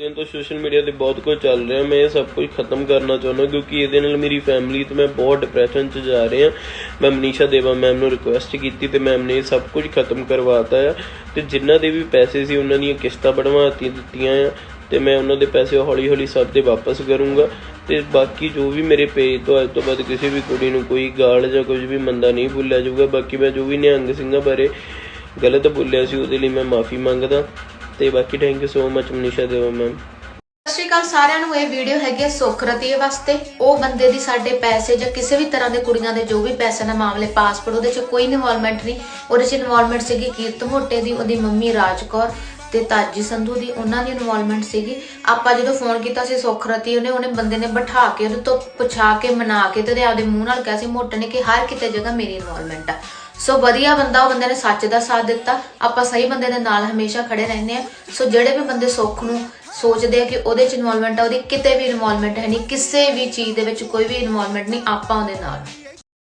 ਦਿਨ ਤੋਂ social media ਤੇ ਬਹੁਤ ਕੁਝ ਚੱਲ ਰਿਹਾ। ਮੈਂ ਇਹ ਸਭ ਕੁਝ ਖਤਮ ਕਰਨਾ ਚਾਹੁੰਦਾ ਕਿਉਂਕਿ ਇਹਦੇ ਨਾਲ ਮੇਰੀ ਫੈਮਿਲੀ ਤੇ ਮੈਂ ਬਹੁਤ ਡਿਪਰੈਸ਼ਨ 'ਚ ਜਾ ਰਿਹਾ। ਮੈਂ ਮਨੀਸ਼ਾ ਦੇਵਾ ਮੈਮ ਨੂੰ ਰਿਕੁਐਸਟ ਕੀਤੀ ਤੇ ਮੈਮ ਨੇ ਇਹ ਸਭ ਕੁਝ ਖਤਮ ਕਰਵਾਤਾ ਆ। ਤੇ ਜਿਨ੍ਹਾਂ ਦੇ ਵੀ ਪੈਸੇ ਸੀ, ਉਹਨਾਂ ਦੀਆਂ ਕਿਸ਼ਤਾਂ ਬਣਵਾਤੀ ਦਿੱਤੀਆਂ ਆ। ਤੇ ਮੈਂ ਉਹਨਾਂ ਦੇ ਪੈਸੇ ਹੌਲੀ ਹੌਲੀ ਸਭ ਦੇ ਵਾਪਸ ਕਰੂੰਗਾ। ਤੇ ਬਾਕੀ ਜੋ ਵੀ ਮੇਰੇ ਪੇਜ ਤੋਂ ਅੱਜ ਤੋਂ ਬਾਅਦ ਕਿਸੇ ਵੀ ਕੁੜੀ ਨੂੰ ਕੋਈ ਗਾਲ ਜਾਂ ਕੁਝ ਵੀ ਮੰਦਾ ਨਹੀਂ ਭੁੱਲਿਆ ਜਾਊਗਾ। ਬਾਕੀ ਮੈਂ ਜੋ ਵੀ ਨਿਹੰਗ ਸਿੰਘਾਂ ਬਾਰੇ ਗਲਤ ਬੋਲਿਆ ਸੀ, ਉਹਦੇ ਲਈ ਮੈਂ ਮਾਫੀ ਮੰਗਦਾ। ਤੇ ਬਾਕੀ thank you so much Manisha Deva ma'am ਸਤਿ ਸ਼੍ਰੀ ਅਕਾਲ ਸਾਰਿਆਂ ਨੂੰ, ਇਹ ਵੀਡੀਓ ਹੈਗੀ ਹੈ ਸੁੱਖ ਵਾਸਤੇ। ਉਹ ਬੰਦੇ ਦੀ ਸਾਡੇ ਪੈਸੇ ਜਾਂ ਕਿਸੇ ਵੀ ਤਰ੍ਹਾਂ ਦੇ ਕੁੜੀਆਂ ਦੇ ਜੋ ਵੀ ਪੈਸੇ ਦਾ ਮਾਮਲੇ ਪਾਸਪੋਰਟ ਉਹਦੇ 'ਚ ਕੋਈ ਇਨਵੋਲਵਮੈਂਟ ਨਹੀਂ। ਉਹਦੇ 'ਚ ਇਨਵੋਲਵਮੈਂਟ ਸੀਗੀ ਕੀਰਤ ਮੋਟੇ ਦੀ, ਉਹਦੀ ਮੰਮੀ ਰਾਜ ਕੌਰ ਤੇ ਤਾਜੀ ਸੰਧੂ ਦੀ ਉਹਨਾਂ ਦੀ ਇਨਵੋਲਵਮੈਂਟ ਸੀਗੀ। ਆਪਾਂ ਜਦੋਂ ਫੋਨ ਕੀਤਾ ਸੀ ਸੁੱਖ ਰਤੀ, ਉਹਨੇ ਉਹਨੇ ਬੰਦੇ ਨੇ ਬਿਠਾ ਕੇ ਉਹਦੇ ਤੋਂ ਪੁੱਛਾ ਕੇ, ਮਨਾ ਕੇ ਤੇ ਉਹਦੇ ਆਪਦੇ ਮੂੰਹ ਨਾਲ ਕਿਹਾ ਸੀ, ਮੋਟੇ ਨੇ ਕਿ ਹਰ ਕਿਤੇ ਜਗ੍ਹਾ ਮੇਰੀ ਇਨਵੋਲਵਮੈਂਟ ਆ। ਸੋ ਵਧੀਆ ਬੰਦਾ, ਉਹ ਬੰਦੇ ਨੇ ਸੱਚ ਦਾ ਸਾਥ ਦਿੱਤਾ। ਆਪਾਂ ਸਹੀ ਬੰਦੇ ਦੇ ਨਾਲ ਹਮੇਸ਼ਾ ਖੜੇ ਰਹਿੰਦੇ ਆ ਸੋ ਜਿਹੜੇ ਵੀ ਬੰਦੇ ਸੁੱਖ ਨੂੰ ਸੋਚਦੇ ਆ ਕਿ ਉਹਦੇ ਚ ਇਨਵੋਲਵਮੈਂਟ ਆ, ਉਹਦੀ ਕਿਤੇ ਵੀ ਇਨਵੋਲਵਮੈਂਟ ਹੈ ਨਹੀਂ, ਕਿਸੇ ਵੀ ਚੀਜ਼ ਦੇ ਵਿੱਚ ਕੋਈ ਵੀ ਇਨਵੋਲਵਮੈਂਟ ਨਹੀਂ, ਆਪਾਂ ਉਹਦੇ ਨਾਲ।